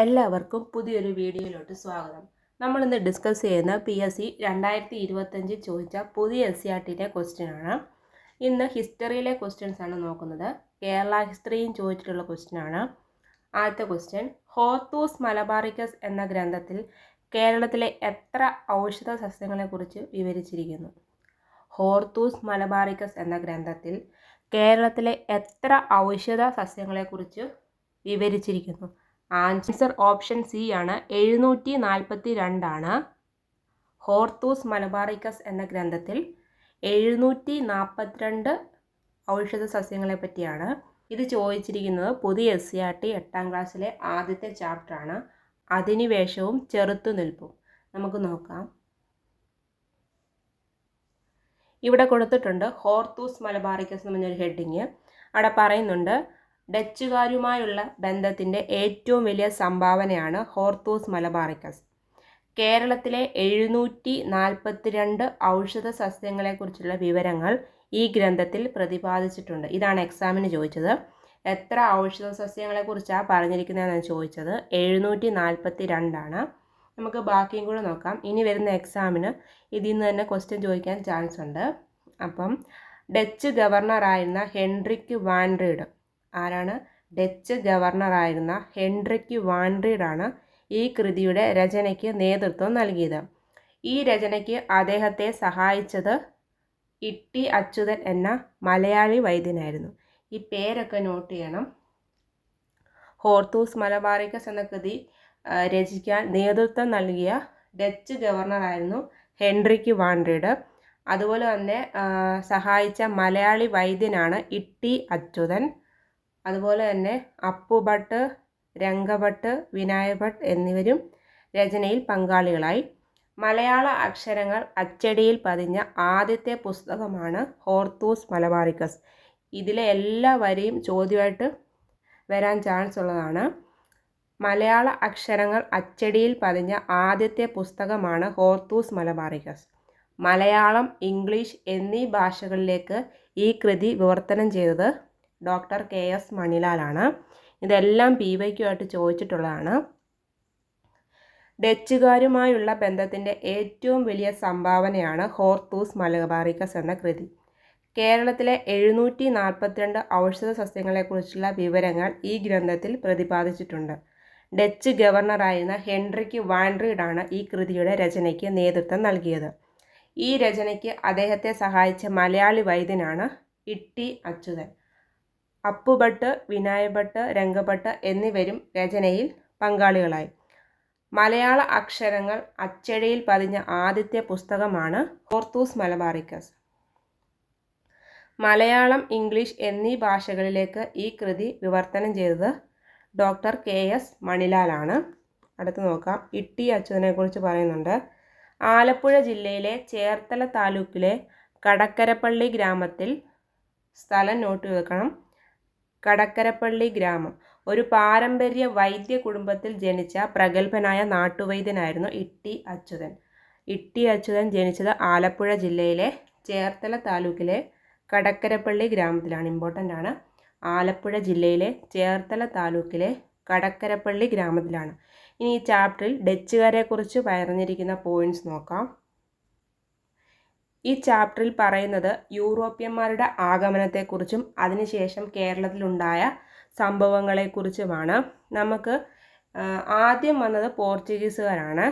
എല്ലാവർക്കും പുതിയൊരു വീഡിയോയിലോട്ട് സ്വാഗതം. നമ്മൾ ഇന്ന് ഡിസ്കസ് ചെയ്യുന്ന പി എസ് സി രണ്ടായിരത്തി ഇരുപത്തഞ്ച് ചോദിച്ച പുതിയ എസ് സി ആർ ടിയിലെ ക്വസ്റ്റ്യനാണ് ഇന്ന് ഹിസ്റ്ററിയിലെ ക്വസ്റ്റ്യൻസ് ആണ് നോക്കുന്നത്. കേരള ഹിസ്റ്ററിയും ചോദിച്ചിട്ടുള്ള ക്വസ്റ്റ്യനാണ് ആദ്യത്തെ ക്വസ്റ്റ്യൻ ഹോത്തൂസ് മലബാറിക്കസ് എന്ന ഗ്രന്ഥത്തിൽ കേരളത്തിലെ എത്ര ഔഷധ സസ്യങ്ങളെക്കുറിച്ച് വിവരിച്ചിരിക്കുന്നു? ഹോർത്തൂസ് മലബാറിക്കസ് എന്ന ഗ്രന്ഥത്തിൽ കേരളത്തിലെ എത്ര ഔഷധ സസ്യങ്ങളെക്കുറിച്ച് വിവരിച്ചിരിക്കുന്നു? ആൻസർ ഓപ്ഷൻ സി ആണ്. എഴുന്നൂറ്റി നാൽപ്പത്തി രണ്ടാണ് ഹോർത്തൂസ് മലബാറിക്കസ് എന്ന ഗ്രന്ഥത്തിൽ എഴുന്നൂറ്റി നാൽപ്പത്തിരണ്ട് ഔഷധ സസ്യങ്ങളെ പറ്റിയാണ് ഇത് ചോദിച്ചിരിക്കുന്നത്. പുതിയ എസ് സി ആർ ടി എട്ടാം ക്ലാസ്സിലെ ആദ്യത്തെ ചാപ്റ്ററാണ് അധിനിവേശവും ചെറുത്തുനിൽപ്പും നമുക്ക് നോക്കാം. ഇവിടെ കൊടുത്തിട്ടുണ്ട് ഹോർത്തൂസ് മലബാറിക്കസ് എന്ന് പറഞ്ഞൊരു ഹെഡിങ് അവിടെ പറയുന്നുണ്ട് ഡച്ചുകാരുമായുള്ള ബന്ധത്തിന്റെ ഏറ്റവും വലിയ സംഭാവനയാണ് ഹോർത്തൂസ് മലബാറിക്കസ്. കേരളത്തിലെ എഴുന്നൂറ്റി നാൽപ്പത്തിരണ്ട് ഔഷധ സസ്യങ്ങളെക്കുറിച്ചുള്ള വിവരങ്ങൾ ഈ ഗ്രന്ഥത്തിൽ പ്രതിപാദിച്ചിട്ടുണ്ട്. ഇതാണ് എക്സാമിന് ചോദിച്ചത്. എത്ര ഔഷധ സസ്യങ്ങളെക്കുറിച്ചാണ് പറഞ്ഞിരിക്കുന്നതെന്ന് ചോദിച്ചത്. എഴുന്നൂറ്റി നാൽപ്പത്തി രണ്ടാണ് നമുക്ക് ബാക്കിയും കൂടെ നോക്കാം. ഇനി വരുന്ന എക്സാമിന് ഇതിൽ നിന്ന് തന്നെ ക്വസ്റ്റ്യൻ ചോദിക്കാൻ ചാൻസ് ഉണ്ട് അപ്പം ഡച്ച് ഗവർണറായിരുന്ന ഹെൻറിക്ക് വാൻഡ്രീഡ് ആരാണ്? ഡച്ച് ഗവർണറായിരുന്ന ഹെൻറിക്ക് വാൻഡ്രീഡാണ് ഈ കൃതിയുടെ രചനയ്ക്ക് നേതൃത്വം നൽകിയത്. ഈ രചനയ്ക്ക് അദ്ദേഹത്തെ സഹായിച്ചത് ഇട്ടി അച്യുതൻ എന്ന മലയാളി വൈദ്യനായിരുന്നു. ഈ പേരൊക്കെ നോട്ട് ചെയ്യണം. ഹോർത്തൂസ് മലബാറിക്കസ് എന്ന കൃതി രചിക്കാൻ നേതൃത്വം നൽകിയ ഡച്ച് ഗവർണറായിരുന്നു ഹെൻറിക്ക് വാൻഡ്രീഡ് അതുപോലെ തന്നെ സഹായിച്ച മലയാളി വൈദ്യനാണ് ഇട്ടി അച്യുതൻ. അതുപോലെ തന്നെ അപ്പുഭട്ട് രംഗഭട്ട് വിനായഭട്ട് എന്നിവരും രചനയിൽ പങ്കാളികളായി. മലയാള അക്ഷരങ്ങൾ അച്ചടിയിൽ പതിഞ്ഞ ആദ്യത്തെ പുസ്തകമാണ് ഹോർത്തൂസ് മലബാറിക്കസ്. ഇതിലെ എല്ലാ വരിയും ചോദ്യമായിട്ട് വരാൻ ചാൻസ് ഉള്ളതാണ്. മലയാള അക്ഷരങ്ങൾ അച്ചടിയിൽ പതിഞ്ഞ ആദ്യത്തെ പുസ്തകമാണ് ഹോർത്തൂസ് മലബാറിക്കസ്. മലയാളം ഇംഗ്ലീഷ് എന്നീ ഭാഷകളിലേക്ക് ഈ കൃതി വിവർത്തനം ചെയ്തത് ഡോക്ടർ കെ എസ് മണിലാലാണ്. ഇതെല്ലാം പി വൈക്കുമായിട്ട് ചോദിച്ചിട്ടുള്ളതാണ്. ഡച്ചുകാരുമായുള്ള ബന്ധത്തിന്റെ ഏറ്റവും വലിയ സംഭാവനയാണ് ഹോർത്തൂസ് മലബാറിക്കസ് എന്ന കൃതി. കേരളത്തിലെ എഴുന്നൂറ്റി നാൽപ്പത്തിരണ്ട് ഔഷധ സസ്യങ്ങളെക്കുറിച്ചുള്ള വിവരങ്ങൾ ഈ ഗ്രന്ഥത്തിൽ പ്രതിപാദിച്ചിട്ടുണ്ട്. ഡച്ച് ഗവർണറായിരുന്ന ഹെൻറിക്ക് വാൻഡ്രീഡാണ് ഈ കൃതിയുടെ രചനയ്ക്ക് നേതൃത്വം നൽകിയത്. ഈ രചനയ്ക്ക് അദ്ദേഹത്തെ സഹായിച്ച മലയാളി വൈദ്യനാണ് ഇട്ടി അച്യുതൻ. അപ്പുഭട്ട് വിനായഭട്ട് രംഗഭട്ട് എന്നിവരും രചനയിൽ പങ്കാളികളായി. മലയാള അക്ഷരങ്ങൾ അച്ചടിയിൽ പതിഞ്ഞ ആദ്യത്തെ പുസ്തകമാണ് ഹോർത്തൂസ് മലബാറിക്കസ്. മലയാളം ഇംഗ്ലീഷ് എന്നീ ഭാഷകളിലേക്ക് ഈ കൃതി വിവർത്തനം ചെയ്തത് ഡോക്ടർ കെ എസ് മണിലാലാണ് അടുത്ത് നോക്കാം. ഇട്ടി അച്യുതനെക്കുറിച്ച് പറയുന്നുണ്ട്. ആലപ്പുഴ ജില്ലയിലെ ചേർത്തല താലൂക്കിലെ കടക്കരപ്പള്ളി ഗ്രാമത്തിൽ സ്ഥലം നോട്ട് വെക്കണം കടക്കരപ്പള്ളി ഗ്രാമം. ഒരു പാരമ്പര്യ വൈദ്യ കുടുംബത്തിൽ ജനിച്ച പ്രഗത്ഭനായ നാട്ടുവൈദ്യനായിരുന്നു ഇട്ടി അച്യുതൻ. ഇട്ടി അച്യുതൻ ജനിച്ചത് ആലപ്പുഴ ജില്ലയിലെ ചേർത്തല താലൂക്കിലെ കടക്കരപ്പള്ളി ഗ്രാമത്തിലാണ്. ഇമ്പോർട്ടന്റ് ആണ്. ആലപ്പുഴ ജില്ലയിലെ ചേർത്തല താലൂക്കിലെ കടക്കരപ്പള്ളി ഗ്രാമത്തിലാണ്. ഇനി ഈ ചാപ്റ്ററിൽ ഡച്ചുകാരെക്കുറിച്ച് പറഞ്ഞിരിക്കുന്ന പോയിന്റ്സ് നോക്കാം. ഈ ചാപ്റ്ററിൽ പറയുന്നത് യൂറോപ്യന്മാരുടെ ആഗമനത്തെക്കുറിച്ചും അതിനുശേഷം കേരളത്തിലുണ്ടായ സംഭവങ്ങളെക്കുറിച്ചുമാണ്. നമുക്ക് ആദ്യം വന്നത് പോർച്ചുഗീസുകാരാണ്.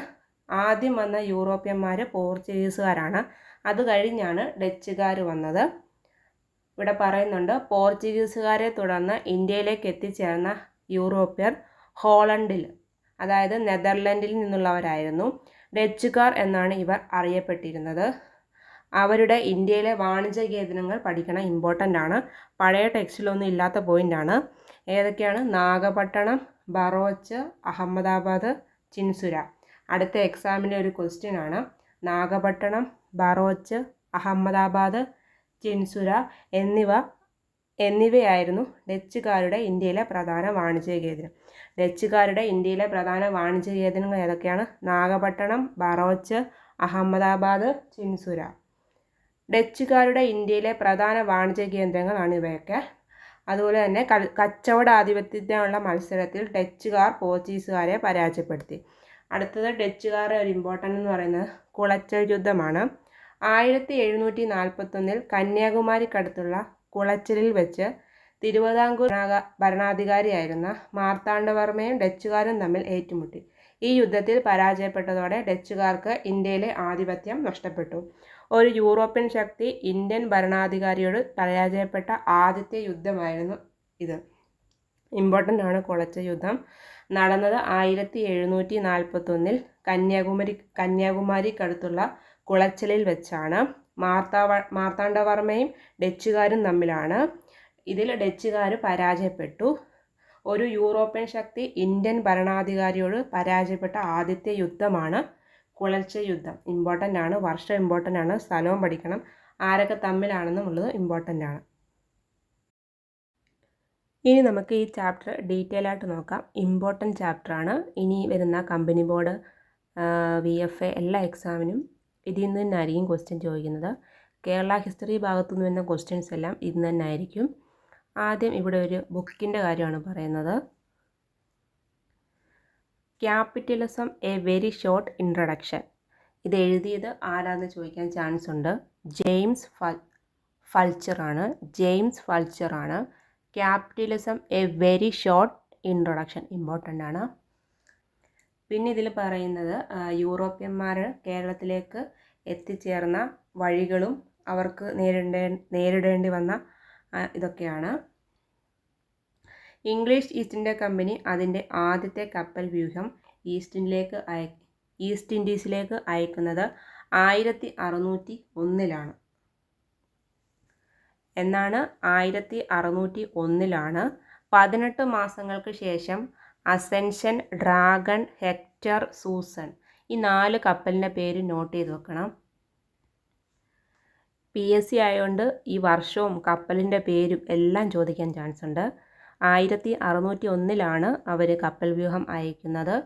ആദ്യം വന്ന യൂറോപ്യന്മാർ പോർച്ചുഗീസുകാരാണ്. അത് കഴിഞ്ഞാണ് ഡച്ചുകാർ വന്നത്. ഇവിടെ പറയുന്നുണ്ട് പോർച്ചുഗീസുകാരെ തുടർന്ന് ഇന്ത്യയിലേക്ക് എത്തിച്ചേർന്ന യൂറോപ്യർ ഹോളണ്ടിൽ അതായത് നെതർലൻഡിൽ നിന്നുള്ളവരായിരുന്നു. ഡച്ചുകാർ എന്നാണ് ഇവർ അറിയപ്പെട്ടിരുന്നത്. അവരുടെ ഇന്ത്യയിലെ വാണിജ്യ കേന്ദ്രങ്ങൾ പഠിക്കണം ഇമ്പോർട്ടന്റ് ആണ്. പഴയ ടെക്സ്റ്റിലൊന്നും ഇല്ലാത്ത പോയിന്റാണ് ഏതൊക്കെയാണ്? നാഗപട്ടണം ബറോച്ച് അഹമ്മദാബാദ് ചിൻസുര. അടുത്ത എക്സാമിന്റെ ഒരു ക്വസ്റ്റ്യൻ ആണ്. നാഗപട്ടണം ബറോച്ച് അഹമ്മദാബാദ് ചിൻസുര എന്നിവ എന്നിവയായിരുന്നു ഡച്ചുകാരുടെ ഇന്ത്യയിലെ പ്രധാന വാണിജ്യ കേന്ദ്രം. ഡച്ചുകാരുടെ ഇന്ത്യയിലെ പ്രധാന വാണിജ്യ കേന്ദ്രങ്ങൾ ഏതൊക്കെയാണ്? നാഗപട്ടണം ബറോച്ച് അഹമ്മദാബാദ് ചിൻസുര. ഡച്ചുകാരുടെ ഇന്ത്യയിലെ പ്രധാന വാണിജ്യ കേന്ദ്രങ്ങളാണ് ഇവയൊക്കെ. അതുപോലെ തന്നെ ക- കച്ചവടാധിപത്യത്തിനുള്ള മത്സരത്തിൽ ഡച്ചുകാർ പോർച്ചുഗീസുകാരെ പരാജയപ്പെടുത്തി. അടുത്തത് ഡച്ചുകാരുടെ ഒരു ഇമ്പോർട്ടന്റ് എന്ന് പറയുന്നത് കുളച്ചൽ യുദ്ധമാണ്. ആയിരത്തി എഴുന്നൂറ്റി നാൽപ്പത്തൊന്നിൽ കന്യാകുമാരിക്കടുത്തുള്ള കുളച്ചലിൽ വെച്ച് തിരുവിതാംകൂർ ഭരണാ- ഭരണാധികാരിയായിരുന്ന മാർത്താണ്ഡവർമ്മയും ഡച്ചുകാരും തമ്മിൽ ഏറ്റുമുട്ടി. ഈ യുദ്ധത്തിൽ പരാജയപ്പെട്ടതോടെ ഡച്ചുകാർക്ക് ഇന്ത്യയിലെ ആധിപത്യം നഷ്ടപ്പെട്ടു. ഒരു യൂറോപ്യൻ ശക്തി ഇന്ത്യൻ ഭരണാധികാരിയോട് പരാജയപ്പെട്ട ആദ്യത്തെ യുദ്ധമായിരുന്നു ഇത്. ഇമ്പോർട്ടന്റ് ആണ് കുളച്ച യുദ്ധം. നടന്നത് ആയിരത്തി എഴുന്നൂറ്റി നാൽപ്പത്തൊന്നിൽ കന്യാകുമാരി കന്യാകുമാരിക്കടുത്തുള്ള കുളച്ചലിൽ വെച്ചാണ്. മാർത്താവ മാർത്താണ്ഡവർമ്മയും ഡച്ചുകാരും തമ്മിലാണ്. ഇതിൽ ഡച്ചുകാർ പരാജയപ്പെട്ടു. ഒരു യൂറോപ്യൻ ശക്തി ഇന്ത്യൻ ഭരണാധികാരിയോട് പരാജയപ്പെട്ട ആദ്യത്തെ യുദ്ധമാണ് കുളച്ച യുദ്ധം. ഇമ്പോർട്ടന്റ് ആണ്. വർഷം ഇമ്പോർട്ടന്റ് ആണ്. സ്ഥലവും പഠിക്കണം. ആരൊക്കെ തമ്മിലാണെന്നുള്ളത് ഇമ്പോർട്ടന്റ് ആണ്. ഇനി നമുക്ക് ഈ ചാപ്റ്റർ ഡീറ്റെയിൽ ആയിട്ട് നോക്കാം. ഇമ്പോർട്ടന്റ് ചാപ്റ്ററാണ് ഇനി വരുന്ന company board V F A എല്ലാ എക്സാമിനും ഇതിൽ നിന്ന് തന്നെ ആയിരിക്കും ക്വസ്റ്റ്യൻ ചോദിക്കുന്നത്. കേരള ഹിസ്റ്ററി ഭാഗത്തു നിന്ന് വരുന്ന ക്വസ്റ്റ്യൻസ് എല്ലാം ഇതിൽ നിന്ന് തന്നെ ആയിരിക്കും ആദ്യം ഇവിടെ ഒരു ബുക്കിന്റെ കാര്യമാണ് പറയുന്നത്. Capitalism a very short introduction. ഇത് എഴുതിയത് ആരാന്ന് ചോദിക്കാൻ ചാൻസ് ഉണ്ട്. ജെയിംസ് ഫൽ ഫൾച്ചറാണ് James ഫൾച്ചറാണ് capitalism a very short introduction. Important ആണ്. പിന്നെ ഇതിൽ പറയുന്നത് യൂറോപ്യന്മാർ കേരളത്തിലേക്ക് എത്തിച്ചേർന്ന വഴികളും അവർക്ക് നേരിടേ നേരിടേണ്ടി വന്ന ഇതൊക്കെയാണ്. ഇംഗ്ലീഷ് ഈസ്റ്റ് ഇന്ത്യ കമ്പനി അതിന്റെ ആദ്യത്തെ കപ്പൽ വ്യൂഹം ഈസ്റ്റ് ഇന്ത്യയിലേക്ക് അയ ഈസ്റ്റ് ഇൻഡീസിലേക്ക് അയക്കുന്നത് ആയിരത്തി അറുന്നൂറ്റി ഒന്നിലാണ് എന്നാണ് ആയിരത്തി അറുന്നൂറ്റി ഒന്നിലാണ് പതിനെട്ട് മാസങ്ങൾക്ക് ശേഷം അസെൻഷൻ ഡ്രാഗൺ ഹെക്ടർ സൂസൺ ഈ നാല് കപ്പലിന്റെ പേര് നോട്ട് ചെയ്ത് വെക്കണം. പി എസ് സി ആയതുകൊണ്ട് ഈ വർഷവും കപ്പലിന്റെ പേരും എല്ലാം ചോദിക്കാൻ ചാൻസ് ഉണ്ട് ആയിരത്തി അറുന്നൂറ്റി ഒന്നിലാണ് അവർ കപ്പൽ വ്യൂഹം അയക്കുന്നത്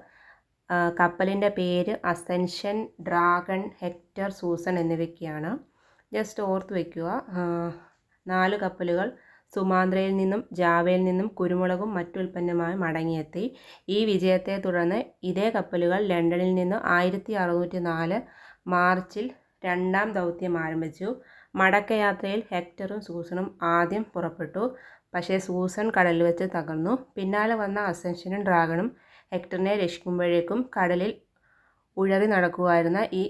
കപ്പലിന്റെ പേര് അസെൻഷൻ ഡ്രാഗൺ ഹെക്ടർ സൂസൻ എന്നിവയ്ക്കാണ്. ജസ്റ്റ് ഓർത്ത് വയ്ക്കുക നാല് കപ്പലുകൾ സുമാന്ത്രയിൽ നിന്നും ജാവയിൽ നിന്നും കുരുമുളകും മറ്റുൽപ്പന്നമായി മടങ്ങിയെത്തി. ഈ വിജയത്തെ തുടർന്ന് ഇതേ കപ്പലുകൾ ലണ്ടനിൽ നിന്ന് ആയിരത്തി അറുന്നൂറ്റി നാല് മാർച്ചിൽ രണ്ടാം ദൗത്യം ആരംഭിച്ചു. മടക്കയാത്രയിൽ ഹെക്ടറും സൂസണും ആദ്യം പുറപ്പെട്ടു. പക്ഷേ സൂസൺ കടലിൽ വെച്ച് തകർന്നു. പിന്നാലെ വന്ന അസെൻഷനും ഡ്രാഗണും ഹെക്ടറിനെ രക്ഷിക്കുമ്പോഴേക്കും കടലിൽ ഉഴറി നടക്കുമായിരുന്ന ഈ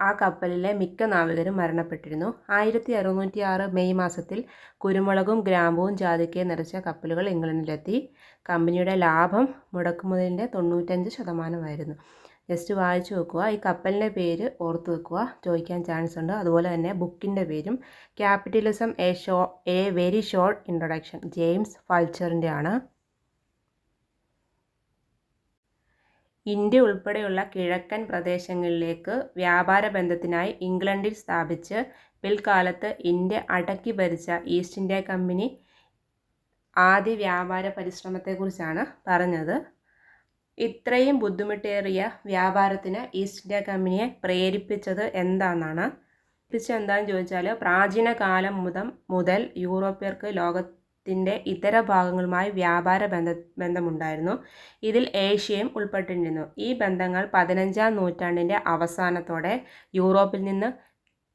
ആ കപ്പലിലെ മിക്ക നാവികരും മരണപ്പെട്ടിരുന്നു. ആയിരത്തി അറുന്നൂറ്റി ആറ് മെയ് മാസത്തിൽ കുരുമുളകും ഗ്രാമ്പുവും ജാതിക്കയും നിറച്ച കപ്പലുകൾ ഇംഗ്ലണ്ടിലെത്തി. കമ്പനിയുടെ ലാഭം മുടക്കുമുതലിന്റെ തൊണ്ണൂറ്റഞ്ച് ശതമാനമായിരുന്നു. ജസ്റ്റ് വായിച്ചു വെക്കുക. ഈ കപ്പലിന്റെ പേര് ഓർത്ത് വെക്കുക. ചോദിക്കാൻ ചാൻസ് ഉണ്ട്. അതുപോലെ തന്നെ ബുക്കിന്റെ പേരും. Capitalism a show a very short introduction. James ഫൾച്ചറിന്റെ ആണ്. ഇന്ത്യ ഉൾപ്പെടെയുള്ള കിഴക്കൻ പ്രദേശങ്ങളിലേക്ക് വ്യാപാര ബന്ധത്തിനായി ഇംഗ്ലണ്ടിൽ സ്ഥാപിച്ച് പിൽക്കാലത്ത് ഇന്ത്യ അടക്കി ഭരിച്ച ഈസ്റ്റ് ഇന്ത്യ കമ്പനി ആദ്യ വ്യാപാര പരിശ്രമത്തെക്കുറിച്ചാണ് പറഞ്ഞത്. ഇത്രയും ബുദ്ധിമുട്ടേറിയ വ്യാപാരത്തിന് ഈസ്റ്റ് ഇന്ത്യ കമ്പനിയെ പ്രേരിപ്പിച്ചത് എന്താണെന്നാണ്? പ്രേരിപ്പിച്ചത് എന്താണെന്ന് ചോദിച്ചാൽ പ്രാചീന കാലം മുതൽ മുതൽ യൂറോപ്യർക്ക് ലോകത്തിന്റെ ഇതര ഭാഗങ്ങളുമായി വ്യാപാര ബന്ധ ബന്ധമുണ്ടായിരുന്നു. ഇതിൽ ഏഷ്യയും ഉൾപ്പെട്ടിരുന്നു. ഈ ബന്ധങ്ങൾ പതിനഞ്ചാം നൂറ്റാണ്ടിന്റെ അവസാനത്തോടെ യൂറോപ്പിൽ നിന്ന്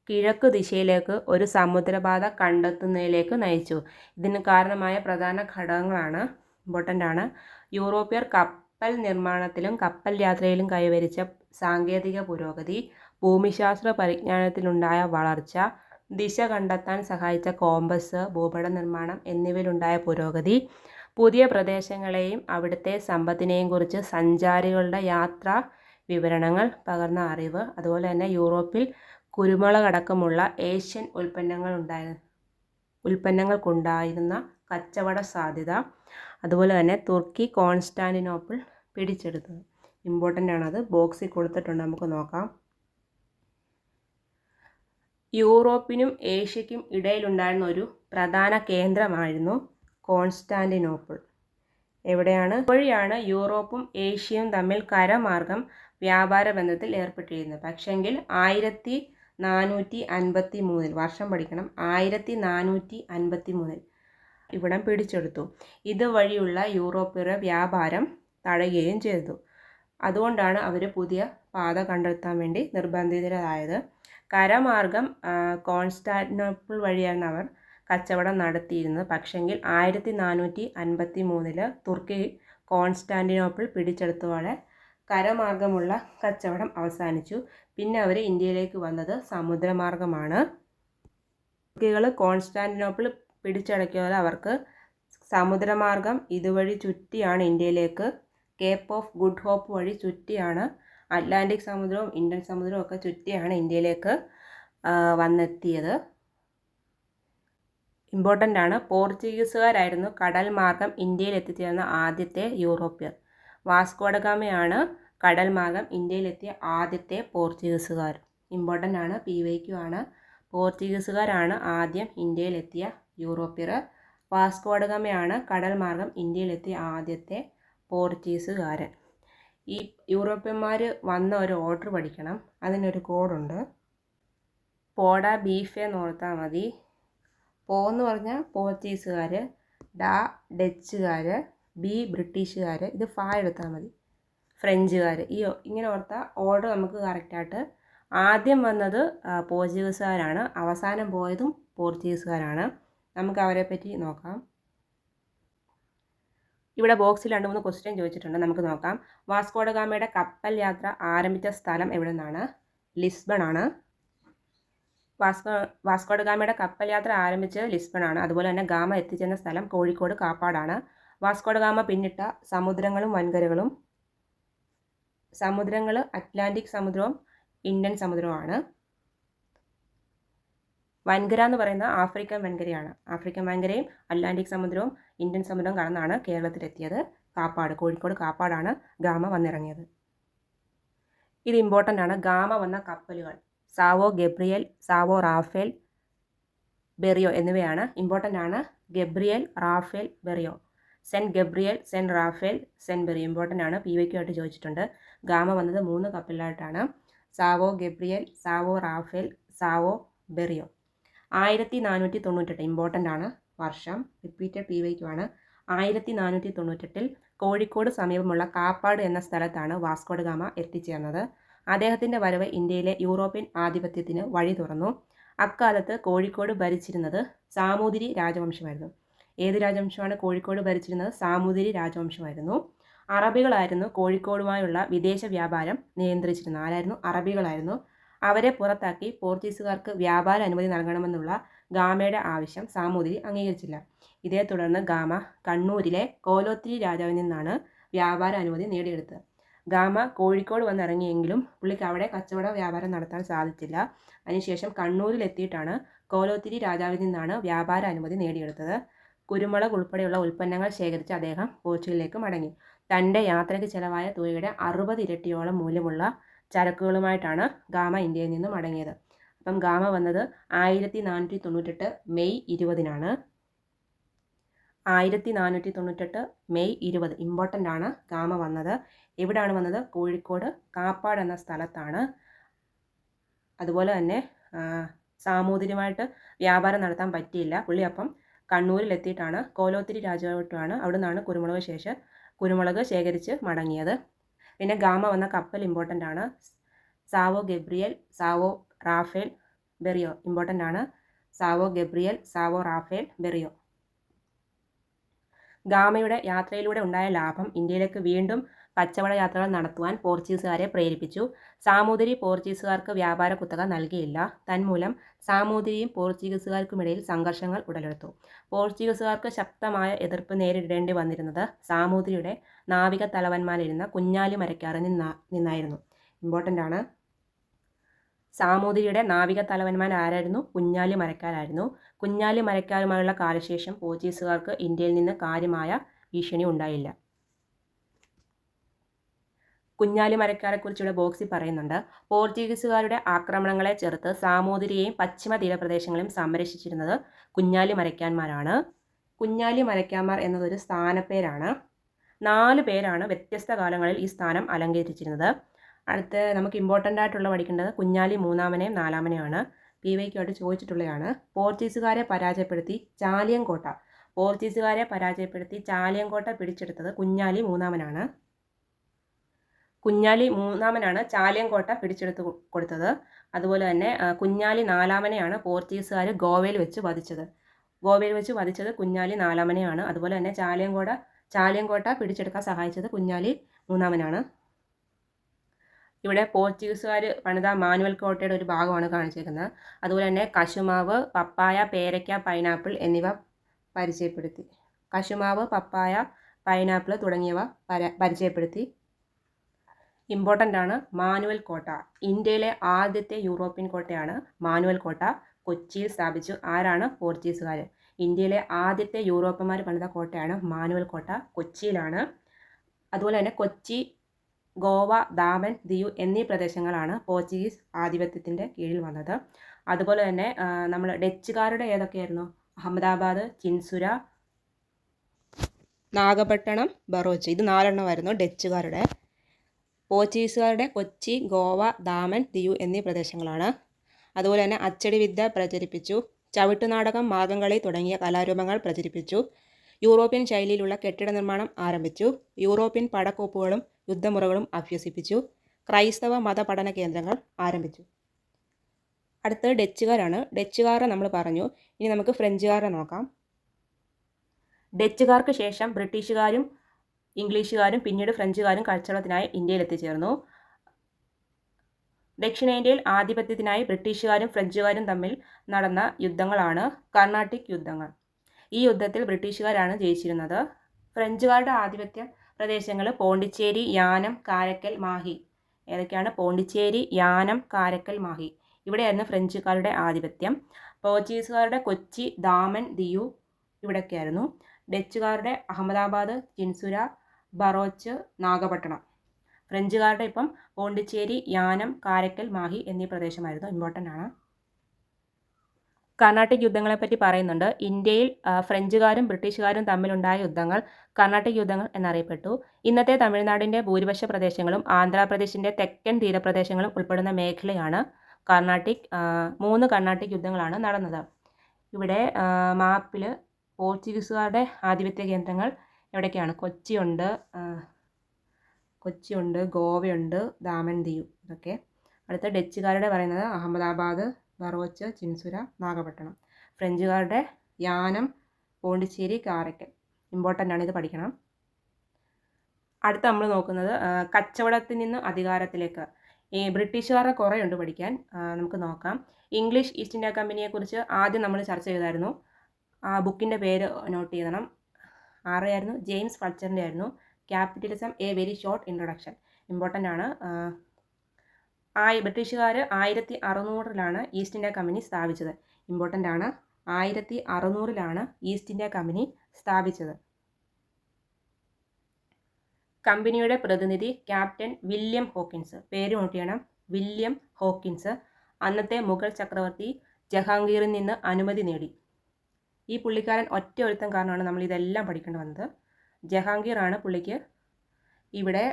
കിഴക്ക് ദിശയിലേക്ക് ഒരു സമുദ്രപാത കണ്ടെത്തുന്നതിലേക്ക് നയിച്ചു. ഇതിന് കാരണമായ പ്രധാന ഘടകങ്ങളാണ് ഇമ്പോർട്ടന്റ് ആണ്. യൂറോപ്യർ കപ്പൽ നിർമ്മാണത്തിലും കപ്പൽ യാത്രയിലും കൈവരിച്ച സാങ്കേതിക പുരോഗതി ഭൂമിശാസ്ത്ര പരിജ്ഞാനത്തിലുണ്ടായ വളർച്ച ദിശ കണ്ടെത്താൻ സഹായിച്ച കോമ്പസ് ഭൂപട നിർമ്മാണം എന്നിവയിലുണ്ടായ പുരോഗതി പുതിയ പ്രദേശങ്ങളെയും അവിടുത്തെ സമ്പത്തിനെയും കുറിച്ച് സഞ്ചാരികളുടെ യാത്രാ വിവരണങ്ങൾ പകർന്ന അറിവ് അതുപോലെ തന്നെ യൂറോപ്പിൽ കുരുമുളകടക്കമുള്ള ഏഷ്യൻ ഉൽപ്പന്നങ്ങൾ ഉണ്ടായ ഉൽപ്പന്നങ്ങൾക്കുണ്ടായിരുന്ന കച്ചവട സാധ്യത അതുപോലെ തന്നെ തുർക്കി കോൺസ്റ്റാന്റിനോപ്പിൾ പിടിച്ചെടുത്തത്. ഇമ്പോർട്ടന്റ് ആണത്. ബോക്സിൽ കൊടുത്തിട്ടുണ്ട്. നമുക്ക് നോക്കാം. യൂറോപ്പിനും ഏഷ്യയ്ക്കും ഇടയിലുണ്ടായിരുന്ന ഒരു പ്രധാന കേന്ദ്രമായിരുന്നു കോൺസ്റ്റാന്റിനോപ്പിൾ എവിടെയാണ്? വഴിയാണ് യൂറോപ്പും ഏഷ്യയും തമ്മിൽ കരമാർഗം വ്യാപാര ബന്ധത്തിൽ ഏർപ്പെട്ടിരുന്നത്. പക്ഷെങ്കിൽ ആയിരത്തി നാനൂറ്റി അൻപത്തി മൂന്നിൽ വർഷം പഠിക്കണം ആയിരത്തി നാനൂറ്റി അൻപത്തി മൂന്നിൽ ഇവിടം പിടിച്ചെടുത്തു. ഇതുവഴിയുള്ള യൂറോപ്പിയരുടെ വ്യാപാരം തടയുകയും ചെയ്തു. അതുകൊണ്ടാണ് അവർ പുതിയ പാത കണ്ടെത്താൻ വേണ്ടി നിർബന്ധിതരായത്. കരമാർഗം കോൺസ്റ്റാന്റിനോപ്പിൾ വഴിയാണ് അവർ കച്ചവടം നടത്തിയിരുന്നത്. പക്ഷെങ്കിൽ ആയിരത്തി നാനൂറ്റി അൻപത്തി മൂന്നിൽ തുർക്കി കോൺസ്റ്റാന്റിനോപ്പിൾ പിടിച്ചെടുത്തതോടെ കരമാർഗമുള്ള കച്ചവടം അവസാനിച്ചു. പിന്നെ അവർ ഇന്ത്യയിലേക്ക് വന്നത് സമുദ്രമാർഗമാണ്. തുർക്കികൾ കോൺസ്റ്റാന്റിനോപ്പിൾ പിടിച്ചടക്കിയത് അവർക്ക് സമുദ്രമാർഗം ഇതുവഴി ചുറ്റിയാണ് ഇന്ത്യയിലേക്ക്. കേപ്പ് ഓഫ് ഗുഡ് ഹോപ്പ് വഴി ചുറ്റിയാണ് അറ്റ്ലാന്റിക് സമുദ്രവും ഇന്ത്യൻ സമുദ്രവും ഒക്കെ ചുറ്റിയാണ് ഇന്ത്യയിലേക്ക് വന്നെത്തിയത്. ഇമ്പോർട്ടന്റ് ആണ്. പോർച്ചുഗീസുകാരായിരുന്നു കടൽ മാർഗം ഇന്ത്യയിൽ എത്തിച്ചേർന്ന ആദ്യത്തെ യൂറോപ്യർ. വാസ്കോഡഗാമയാണ് കടൽ മാർഗം ഇന്ത്യയിലെത്തിയ ആദ്യത്തെ പോർച്ചുഗീസുകാർ. ഇമ്പോർട്ടന്റ് ആണ്. പി വൈക്കു ആണ്. പോർച്ചുഗീസുകാരാണ് ആദ്യം ഇന്ത്യയിലെത്തിയ യൂറോപ്യർ വാസ്കോഡഗമയാണ് കടൽ മാർഗം ഇന്ത്യയിലെത്തിയ ആദ്യത്തെ പോർച്ചുഗീസുകാരൻ. ഈ യൂറോപ്യന്മാർ വന്ന ഒരു ഓർഡർ പഠിക്കണം. അതിനൊരു കോഡുണ്ട്. പോഡ ബീഫ് എന്ന് ഓർത്താൽ മതി. പോ എന്ന് പറഞ്ഞാൽ പോർച്ചുഗീസുകാർ ഡ ഡച്ചുകാർ ബി ബ്രിട്ടീഷുകാർ ഇത് ഫാ എടുത്താൽ മതി. ഫ്രഞ്ചുകാർ ഈ ഇങ്ങനെ ഓർത്താൽ ഓർഡർ നമുക്ക് കറക്റ്റായിട്ട് ആദ്യം വന്നത് പോർച്ചുഗീസുകാരാണ്. അവസാനം പോയതും പോർച്ചുഗീസുകാരാണ്. നമുക്ക് അവരെ പറ്റി നോക്കാം. ഇവിടെ ബോക്സിൽ രണ്ട് മൂന്ന് ക്വസ്റ്റ്യൻ ചോദിച്ചിട്ടുണ്ട്. നമുക്ക് നോക്കാം. വാസ്കോഡഗാമയുടെ കപ്പൽ യാത്ര ആരംഭിച്ച സ്ഥലം എവിടെ നിന്നാണ് ലിസ്ബൺ ആണ് വാസ്കോ വാസ്കോഡഗാമയുടെ കപ്പൽ യാത്ര ആരംഭിച്ച് ലിസ്ബൺ ആണ് അതുപോലെ തന്നെ ഗാമ എത്തിച്ചെന്ന സ്ഥലം കോഴിക്കോട് കാപ്പാടാണ്. വാസ്കോഡഗാമ പിന്നിട്ട സമുദ്രങ്ങളും വൻകരകളും. സമുദ്രങ്ങൾ അറ്റ്ലാന്റിക് സമുദ്രവും ഇന്ത്യൻ സമുദ്രവുമാണ്. വൻകര എന്ന് പറയുന്നത് ആഫ്രിക്കൻ വൻകരയാണ്. ആഫ്രിക്കൻ വൻകരയും അറ്റ്ലാന്റിക് സമുദ്രവും ഇന്ത്യൻ സമുദ്രവും കടന്നാണ് കേരളത്തിലെത്തിയത്. കാപ്പാട് കോഴിക്കോട് കാപ്പാടാണ് ഗാമ വന്നിറങ്ങിയത്. ഇത് ഇമ്പോർട്ടന്റ് ആണ്. ഗാമ വന്ന കപ്പലുകൾ Sao Gabriel Sao Rafael Berrio എന്നിവയാണ് ഇമ്പോർട്ടന്റ് ആണ്. Gabriel Rafael Berrio. Saint Gabriel Saint Rafael Saint Berrio important ആണ്. പി വൈക്ക് ആയിട്ട് ചോദിച്ചിട്ടുണ്ട്. ഗാമ വന്നത് മൂന്ന് കപ്പലായിട്ടാണ് Sao Gabriel Sao Rafael Sao Berrio. ആയിരത്തി നാനൂറ്റി തൊണ്ണൂറ്റെട്ട് ഇമ്പോർട്ടന്റ് ആണ്. വർഷം. റിപ്പീറ്റഡ് പി വൈക്കുമാണ് ആയിരത്തി നാനൂറ്റി തൊണ്ണൂറ്റെട്ടിൽ കോഴിക്കോട് സമീപമുള്ള കാപ്പാട് എന്ന സ്ഥലത്താണ് വാസ്കോഡ് ഗാമ എത്തിച്ചേർന്നത്. അദ്ദേഹത്തിന്റെ വരവ് ഇന്ത്യയിലെ യൂറോപ്യൻ ആധിപത്യത്തിന് വഴി തുറന്നു. അക്കാലത്ത് കോഴിക്കോട് ഭരിച്ചിരുന്നത് സാമൂതിരി രാജവംശമായിരുന്നു. ഏത് രാജവംശമാണ് കോഴിക്കോട് ഭരിച്ചിരുന്നത്? സാമൂതിരി രാജവംശമായിരുന്നു. അറബികളായിരുന്നു കോഴിക്കോടുമായുള്ള വിദേശ വ്യാപാരം നിയന്ത്രിച്ചിരുന്നത്. ആരായിരുന്നു? അറബികളായിരുന്നു. അവരെ പുറത്താക്കി പോർച്ചുഗീസുകാർക്ക് വ്യാപാര അനുമതി നൽകണമെന്നുള്ള ഗാമയുടെ ആവശ്യം സാമൂതിരി അംഗീകരിച്ചില്ല. ഇതേ തുടർന്ന് ഗാമ കണ്ണൂരിലെ കോലോത്തിരി രാജാവിൽ നിന്നാണ് വ്യാപാര അനുമതി നേടിയെടുത്തത്. ഗാമ കോഴിക്കോട് വന്നിറങ്ങിയെങ്കിലും പുള്ളിക്ക് അവിടെ കച്ചവട വ്യാപാരം നടത്താൻ സാധിച്ചില്ല. അതിനുശേഷം കണ്ണൂരിലെത്തിയിട്ടാണ് കോലോത്തിരി രാജാവിൽ നിന്നാണ് വ്യാപാര അനുമതി നേടിയെടുത്തത്. കുരുമുളക് ഉൾപ്പെടെയുള്ള ഉൽപ്പന്നങ്ങൾ ശേഖരിച്ച് അദ്ദേഹം പോർച്ചുഗലിലേക്ക് മടങ്ങി. തന്റെ യാത്രയ്ക്ക് ചിലവായ തുകയുടെ അറുപത് ഇരട്ടിയോളം മൂല്യമുള്ള ചരക്കുകളുമായിട്ടാണ് ഗാമ ഇന്ത്യയിൽ നിന്ന് മടങ്ങിയത് അപ്പം ഗാമ വന്നത് ആയിരത്തി നാനൂറ്റി തൊണ്ണൂറ്റെട്ട് മെയ് ഇരുപതിനാണ്. ആയിരത്തി നാനൂറ്റി തൊണ്ണൂറ്റെട്ട് മെയ് ഇരുപത് ഇമ്പോർട്ടന്റ് ആണ് ഗാമ വന്നത്. എവിടെയാണ് വന്നത്? കോഴിക്കോട് കാപ്പാട് എന്ന സ്ഥലത്താണ്. അതുപോലെ തന്നെ സാമൂതിരിയുമായിട്ട് വ്യാപാരം നടത്താൻ പറ്റിയില്ല. പുള്ളി അപ്പം കണ്ണൂരിലെത്തിയിട്ടാണ്. കോലോത്തിരി രാജാവായിട്ടാണ് അവിടെ നിന്നാണ് കുരുമുളക് ശേഷം കുരുമുളക് ശേഖരിച്ച് മടങ്ങിയത്. പിന്നെ ഗാമ വന്ന കപ്പൽ ഇമ്പോർട്ടന്റ് ആണ്. Sao Gabriel Sao Rafael Berrio important ആണ്. Sao Gabriel Sao Rafael Berrio. ഗാമയുടെ യാത്രയിലൂടെ ഉണ്ടായ ലാഭം ഇന്ത്യയിലേക്ക് വീണ്ടും കച്ചവട യാത്രകൾ നടത്തുവാൻ പോർച്ചുഗീസുകാരെ പ്രേരിപ്പിച്ചു. സാമൂതിരി പോർച്ചുഗീസുകാർക്ക് വ്യാപാര കുത്തക നൽകിയില്ല. തന്മൂലം സാമൂതിരിയും പോർച്ചുഗീസുകാർക്കുമിടയിൽ സംഘർഷങ്ങൾ ഉടലെടുത്തു. പോർച്ചുഗീസുകാർക്ക് ശക്തമായ എതിർപ്പ് നേരിടേണ്ടി വന്നിരുന്നത് സാമൂതിരിയുടെ നാവിക തലവന്മാരിരുന്ന കുഞ്ഞാലി മരക്കാറിൽ നിന്നാ നിന്നായിരുന്നു. ഇമ്പോർട്ടന്റ് ആണ്. സാമൂതിരിയുടെ നാവിക തലവന്മാർ ആരായിരുന്നു? കുഞ്ഞാലി മരക്കാരായിരുന്നു. കുഞ്ഞാലി മരക്കാരുമായുള്ള കാലശേഷം പോർച്ചുഗീസുകാർക്ക് ഇന്ത്യയിൽ നിന്ന് കാര്യമായ ഭീഷണി ഉണ്ടായില്ല. കുഞ്ഞാലി മരക്കാരെക്കുറിച്ചുള്ള ബോക്സിൽ പറയുന്നുണ്ട്. പോർച്ചുഗീസുകാരുടെ ആക്രമണങ്ങളെ ചെറുത്ത് സാമൂതിരിയെയും പശ്ചിമ തീരപ്രദേശങ്ങളെയും സംരക്ഷിച്ചിരുന്നത് കുഞ്ഞാലി മരക്കാന്മാരാണ്. കുഞ്ഞാലി മരക്കാന്മാർ എന്നതൊരു സ്ഥാനപ്പേരാണ്. നാല് പേരാണ് വ്യത്യസ്ത കാലങ്ങളിൽ ഈ സ്ഥാനം അലങ്കരിച്ചിരുന്നത്. അടുത്ത് നമുക്ക് ഇമ്പോർട്ടന്റ് ആയിട്ടുള്ള പഠിക്കേണ്ടത് കുഞ്ഞാലി മൂന്നാമനെയും നാലാമനെയാണ് പി വൈക്കുമായിട്ട് ചോദിച്ചിട്ടുള്ളതാണ് പോർച്ചുഗീസുകാരെ പരാജയപ്പെടുത്തി ചാലിയൻകോട്ട. പോർച്ചുഗീസുകാരെ പരാജയപ്പെടുത്തി ചാലിയങ്കോട്ട പിടിച്ചെടുത്തത് കുഞ്ഞാലി മൂന്നാമനാണ്. കുഞ്ഞാലി മൂന്നാമനാണ് ചാലിയങ്കോട്ട പിടിച്ചെടുത്ത് കൊടുത്തത്. അതുപോലെ തന്നെ കുഞ്ഞാലി നാലാമനെയാണ് പോർച്ചുഗീസുകാർ ഗോവയിൽ വെച്ച് വധിച്ചത്. ഗോവയിൽ വെച്ച് വധിച്ചത് കുഞ്ഞാലി നാലാമനെയാണ്. അതുപോലെ തന്നെ ചാലിയങ്കോട ചാലിയങ്കോട്ട പിടിച്ചെടുക്കാൻ സഹായിച്ചത് കുഞ്ഞാലി മൂന്നാമനാണ്. ഇവിടെ പോർച്ചുഗീസുകാർ പണിത മാനുവൽ കോട്ടയുടെ ഒരു ഭാഗമാണ് കാണിച്ചിരിക്കുന്നത് അതുപോലെ തന്നെ കശുമാവ് പപ്പായ പേരയ്ക്ക പൈനാപ്പിൾ എന്നിവ പരിചയപ്പെടുത്തി കശുമാവ് പപ്പായ പൈനാപ്പിൾ തുടങ്ങിയവ പര പരിചയപ്പെടുത്തി. ഇമ്പോർട്ടന്റ് ആണ് മാനുവൽ കോട്ട. ഇന്ത്യയിലെ ആദ്യത്തെ യൂറോപ്യൻ കോട്ടയാണ് മാനുവൽ കോട്ട. കൊച്ചിയിൽ സ്ഥാപിച്ചു. ആരാണ്? പോർച്ചുഗീസുകാർ. ഇന്ത്യയിലെ ആദ്യത്തെ യൂറോപ്പന്മാർ പണിത കോട്ടയാണ് മാനുവൽ കോട്ട. കൊച്ചിയിലാണ്. അതുപോലെ തന്നെ കൊച്ചി ഗോവ ദാമൻ ദിയു എന്നീ പ്രദേശങ്ങളാണ് പോർച്ചുഗീസ് ആധിപത്യത്തിന്റെ കീഴിൽ വന്നത്. അതുപോലെ തന്നെ നമ്മൾ ഡച്ചുകാരുടെ ഏതൊക്കെയായിരുന്നു? അഹമ്മദാബാദ് ചിൻസുര നാഗപട്ടണം ബറോച്ച്. ഇത് നാലെണ്ണമായിരുന്നു ഡച്ചുകാരുടെ പോർച്ചുഗീസുകാരുടെ കൊച്ചി ഗോവ ദാമൻ ദിയു എന്നീ പ്രദേശങ്ങളാണ്. അതുപോലെ തന്നെ അച്ചടി വിദ്യ പ്രചരിപ്പിച്ചു. ചവിട്ടുനാടകം മാർഗംകളി തുടങ്ങിയ കലാരൂപങ്ങൾ പ്രചരിപ്പിച്ചു. യൂറോപ്യൻ ശൈലിയിലുള്ള കെട്ടിട നിർമ്മാണം ആരംഭിച്ചു. യൂറോപ്യൻ പടക്കോപ്പുകളും യുദ്ധമുറകളും അഭ്യസിപ്പിച്ചു. ക്രൈസ്തവ മത പഠന കേന്ദ്രങ്ങൾ ആരംഭിച്ചു. അടുത്തത് ഡച്ചുകാരാണ്. ഡച്ചുകാരെ നമ്മൾ പറഞ്ഞു. ഇനി നമുക്ക് ഫ്രഞ്ചുകാരെ നോക്കാം. ഡച്ചുകാർക്ക് ശേഷം ബ്രിട്ടീഷുകാരും ഇംഗ്ലീഷുകാരും പിന്നീട് ഫ്രഞ്ചുകാരും കച്ചവടത്തിനായി ഇന്ത്യയിൽ എത്തിച്ചേർന്നു ദക്ഷിണേന്ത്യയിൽ ആധിപത്യത്തിനായി ബ്രിട്ടീഷുകാരും ഫ്രഞ്ചുകാരും തമ്മിൽ നടന്ന യുദ്ധങ്ങളാണ് കർണാട്ടിക് യുദ്ധങ്ങൾ. ഈ യുദ്ധത്തിൽ ബ്രിട്ടീഷുകാരാണ് ജയിച്ചിരുന്നത്. ഫ്രഞ്ചുകാരുടെ ആധിപത്യ പ്രദേശങ്ങൾ പോണ്ടിച്ചേരി യാനം കാരക്കൽ മാഹി. ഏതൊക്കെയാണ്? പോണ്ടിച്ചേരി യാനം കാരക്കൽ മാഹി. ഇവിടെയായിരുന്നു ഫ്രഞ്ചുകാരുടെ ആധിപത്യം. പോർച്ചുഗീസുകാരുടെ കൊച്ചി ദാമൻ ദിയു ഇവിടെയൊക്കെയായിരുന്നു ഡച്ചുകാരുടെ അഹമ്മദാബാദ് ചിൻസുര ബറോച്ച് നാഗപട്ടണം. ഫ്രഞ്ചുകാരുടെ ഇപ്പം പോണ്ടിച്ചേരി യാനം കാരക്കൽ മാഹി എന്നീ പ്രദേശമായിരുന്നു. ഇമ്പോർട്ടന്റ് ആണ്. കർണാട്ടിക് യുദ്ധങ്ങളെപ്പറ്റി പറയുന്നുണ്ട്. ഇന്ത്യയിൽ ഫ്രഞ്ചുകാരും ബ്രിട്ടീഷുകാരും തമ്മിലുണ്ടായ യുദ്ധങ്ങൾ കർണാട്ടിക് യുദ്ധങ്ങൾ എന്നറിയപ്പെട്ടു. ഇന്നത്തെ തമിഴ്നാടിന്റെ ഭൂരിപക്ഷ പ്രദേശങ്ങളും ആന്ധ്രാപ്രദേശിന്റെ തെക്കൻ തീരപ്രദേശങ്ങളും ഉൾപ്പെടുന്ന മേഖലയാണ് കർണാട്ടിക് മൂന്ന് കർണാട്ടിക് യുദ്ധങ്ങളാണ് നടന്നത്. ഇവിടെ മാപ്പിൽ പോർച്ചുഗീസുകാരുടെ ആധിപത്യ കേന്ദ്രങ്ങൾ എവിടെയൊക്കെയാണ്? കൊച്ചിയുണ്ട് കൊച്ചിയുണ്ട് ഗോവയുണ്ട് ദാമൻ ദിയു ഇതൊക്കെ. അടുത്ത ഡച്ചുകാരുടെ പറയുന്നത് അഹമ്മദാബാദ് ബറോച്ച് ചിൻസുര നാഗപട്ടണം. ഫ്രഞ്ചുകാരുടെ യാനം പോണ്ടിച്ചേരി കാരക്കൽ ഇമ്പോർട്ടന്റ് ആണ് ഇത് പഠിക്കണം. അടുത്ത നമ്മൾ നോക്കുന്നത് കച്ചവടത്തിൽ നിന്ന് അധികാരത്തിലേക്ക്. ഈ ബ്രിട്ടീഷുകാരുടെ കുറേ ഉണ്ട് പഠിക്കാൻ. നമുക്ക് നോക്കാം. ഇംഗ്ലീഷ് ഈസ്റ്റ് ഇന്ത്യ കമ്പനിയെക്കുറിച്ച് ആദ്യം നമ്മൾ ചർച്ച ചെയ്തായിരുന്നു. ആ ബുക്കിന്റെ പേര് നോട്ട് ചെയ്യണം. ആരെയായിരുന്നു ജെയിംസ് ഫൾച്ചറിന്റെ ആയിരുന്നു. Capitalism a very short introduction. Important ആണ്. ആയി ബ്രിട്ടീഷുകാർ ആയിരത്തി അറുന്നൂറിലാണ് ഈസ്റ്റ് ഇന്ത്യ കമ്പനി സ്ഥാപിച്ചത്. ഇമ്പോർട്ടന്റ് ആണ്. ആയിരത്തി അറുന്നൂറിലാണ് ഈസ്റ്റ് ഇന്ത്യ കമ്പനി സ്ഥാപിച്ചത്. കമ്പനിയുടെ പ്രതിനിധി ക്യാപ്റ്റൻ വില്യം ഹോക്കിൻസ്. പേര് നോട്ട് വില്യം ഹോക്കിൻസ്. അന്നത്തെ മുഗൾ ചക്രവർത്തി ജഹാംഗീറിൽ നിന്ന് അനുമതി നേടി. ഈ പുള്ളിക്കാരൻ ഒറ്റ ഒരുത്തം കാരണമാണ് നമ്മൾ ഇതെല്ലാം പഠിക്കേണ്ടി വന്നത്. ജഹാംഗീറാണ് പുള്ളിക്ക് ഇവിടെ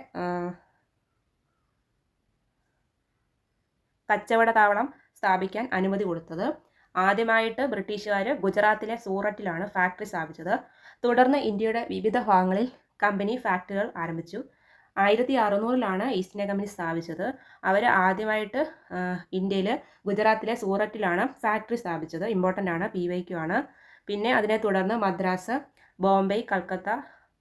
കച്ചവട താവളം സ്ഥാപിക്കാൻ അനുമതി കൊടുത്തത്. ആദ്യമായിട്ട് ബ്രിട്ടീഷുകാർ ഗുജറാത്തിലെ സൂററ്റിലാണ് ഫാക്ടറി സ്ഥാപിച്ചത്. തുടർന്ന് ഇന്ത്യയുടെ വിവിധ ഭാഗങ്ങളിൽ കമ്പനി ഫാക്ടറികൾ ആരംഭിച്ചു. ആയിരത്തി അറുന്നൂറിലാണ് ഈസ്റ്റ് ഇന്ത്യ കമ്പനി സ്ഥാപിച്ചത്. അവർ ആദ്യമായിട്ട് ഇന്ത്യയിൽ ഗുജറാത്തിലെ സൂററ്റിലാണ് ഫാക്ടറി സ്ഥാപിച്ചത്. ഇമ്പോർട്ടന്റ് ആണ് പി വൈ ക്യു ആണ്. പിന്നെ അതിനെ തുടർന്ന് മദ്രാസ് ബോംബെ കൽക്കത്ത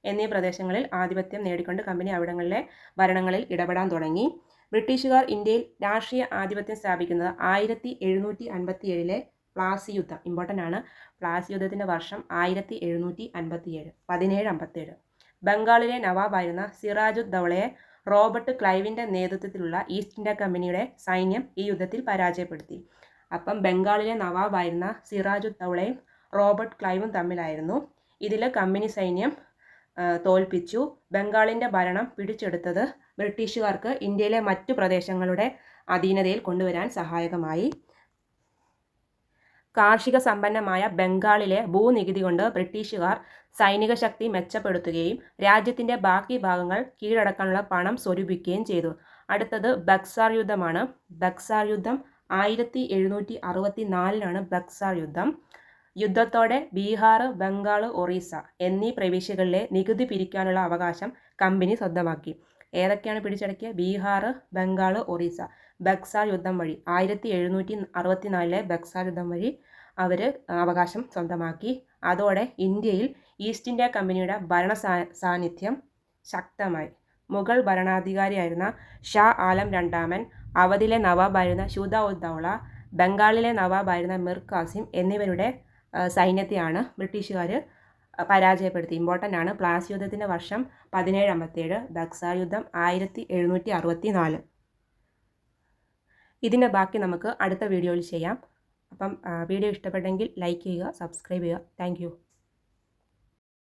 എന്നീ പ്രദേശങ്ങളിൽ ആധിപത്യം നേടിക്കൊണ്ട് കമ്പനി അവിടങ്ങളിലെ ഭരണങ്ങളിൽ ഇടപെടാൻ തുടങ്ങി. ബ്രിട്ടീഷുകാർ ഇന്ത്യയിൽ രാഷ്ട്രീയ ആധിപത്യം സ്ഥാപിക്കുന്നത് ആയിരത്തി എഴുന്നൂറ്റി അൻപത്തി ഏഴിലെ പ്ലാസി യുദ്ധം. ഇമ്പോർട്ടന്റ് ആണ്. പ്ലാസി യുദ്ധത്തിന്റെ വർഷം ആയിരത്തി എഴുന്നൂറ്റി അൻപത്തി ഏഴ് പതിനേഴ് അമ്പത്തേഴ് ബംഗാളിലെ നവാബായിരുന്ന സിറാജുദ്ദൗളയെ റോബർട്ട് ക്ലൈവിന്റെ നേതൃത്വത്തിലുള്ള ഈസ്റ്റ് ഇന്ത്യ കമ്പനിയുടെ സൈന്യം ഈ യുദ്ധത്തിൽ പരാജയപ്പെടുത്തി. അപ്പം ബംഗാളിലെ നവാബായിരുന്ന സിറാജുദ്ദൗളയും റോബർട്ട് ക്ലൈവും തമ്മിലായിരുന്നു. ഇതിൽ കമ്പനി സൈന്യം തോൽപ്പിച്ചു. ബംഗാളിന്റെ ഭരണം പിടിച്ചെടുത്തത് ബ്രിട്ടീഷുകാർക്ക് ഇന്ത്യയിലെ മറ്റു പ്രദേശങ്ങളുടെ അധീനതയിൽ കൊണ്ടുവരാൻ സഹായകമായി. കാർഷിക സമ്പന്നമായ ബംഗാളിലെ ഭൂനികുതി കൊണ്ട് ബ്രിട്ടീഷുകാർ സൈനിക ശക്തി മെച്ചപ്പെടുത്തുകയും രാജ്യത്തിന്റെ ബാക്കി ഭാഗങ്ങൾ കീഴടക്കാനുള്ള പണം സ്വരൂപിക്കുകയും ചെയ്തു. അടുത്തത് ബക്സാർ യുദ്ധമാണ്. ബക്സാർ യുദ്ധം ആയിരത്തി എഴുന്നൂറ്റി അറുപത്തി നാലിലാണ് ബക്സാർ യുദ്ധം. യുദ്ധത്തോടെ ബീഹാർ ബംഗാൾ ഒറീസ എന്നീ പ്രവിശ്യകളിലെ നികുതി പിരിക്കാനുള്ള അവകാശം കമ്പനി സ്വന്തമാക്കി. ഏതൊക്കെയാണ് പിടിച്ചടക്കിയത് ബീഹാർ ബംഗാൾ ഒറീസ. ബക്സാർ യുദ്ധം വഴി. ആയിരത്തി എഴുന്നൂറ്റി അറുപത്തിനാലിലെ ബക്സാർ യുദ്ധം വഴി അവർ അവകാശം സ്വന്തമാക്കി. അതോടെ ഇന്ത്യയിൽ ഈസ്റ്റ് ഇന്ത്യ കമ്പനിയുടെ ഭരണ സാന്നിധ്യം ശക്തമായി. മുഗൾ ഭരണാധികാരിയായിരുന്ന ഷാ ആലം രണ്ടാമൻ അവധിലെ നവാബായിരുന്ന ഷുദ ഉദ്ദൗള ബംഗാളിലെ നവാബായിരുന്ന മിർ കാസിം എന്നിവരുടെ സൈന്യത്തെയാണ് ബ്രിട്ടീഷുകാർ പരാജയപ്പെടുത്തി. ഇമ്പോർട്ടന്റ് ആണ്. പ്ലാസി യുദ്ധത്തിന്റെ വർഷം പതിനേഴ് അമ്പത്തേഴ് യുദ്ധം ആയിരത്തി എഴുന്നൂറ്റി അറുപത്തി നാല് ഇതിന്റെ ബാക്കി നമുക്ക് അടുത്ത വീഡിയോയിൽ ചെയ്യാം. അപ്പം വീഡിയോ ഇഷ്ടപ്പെട്ടെങ്കിൽ ലൈക്ക് ചെയ്യുക സബ്സ്ക്രൈബ് ചെയ്യുക. താങ്ക്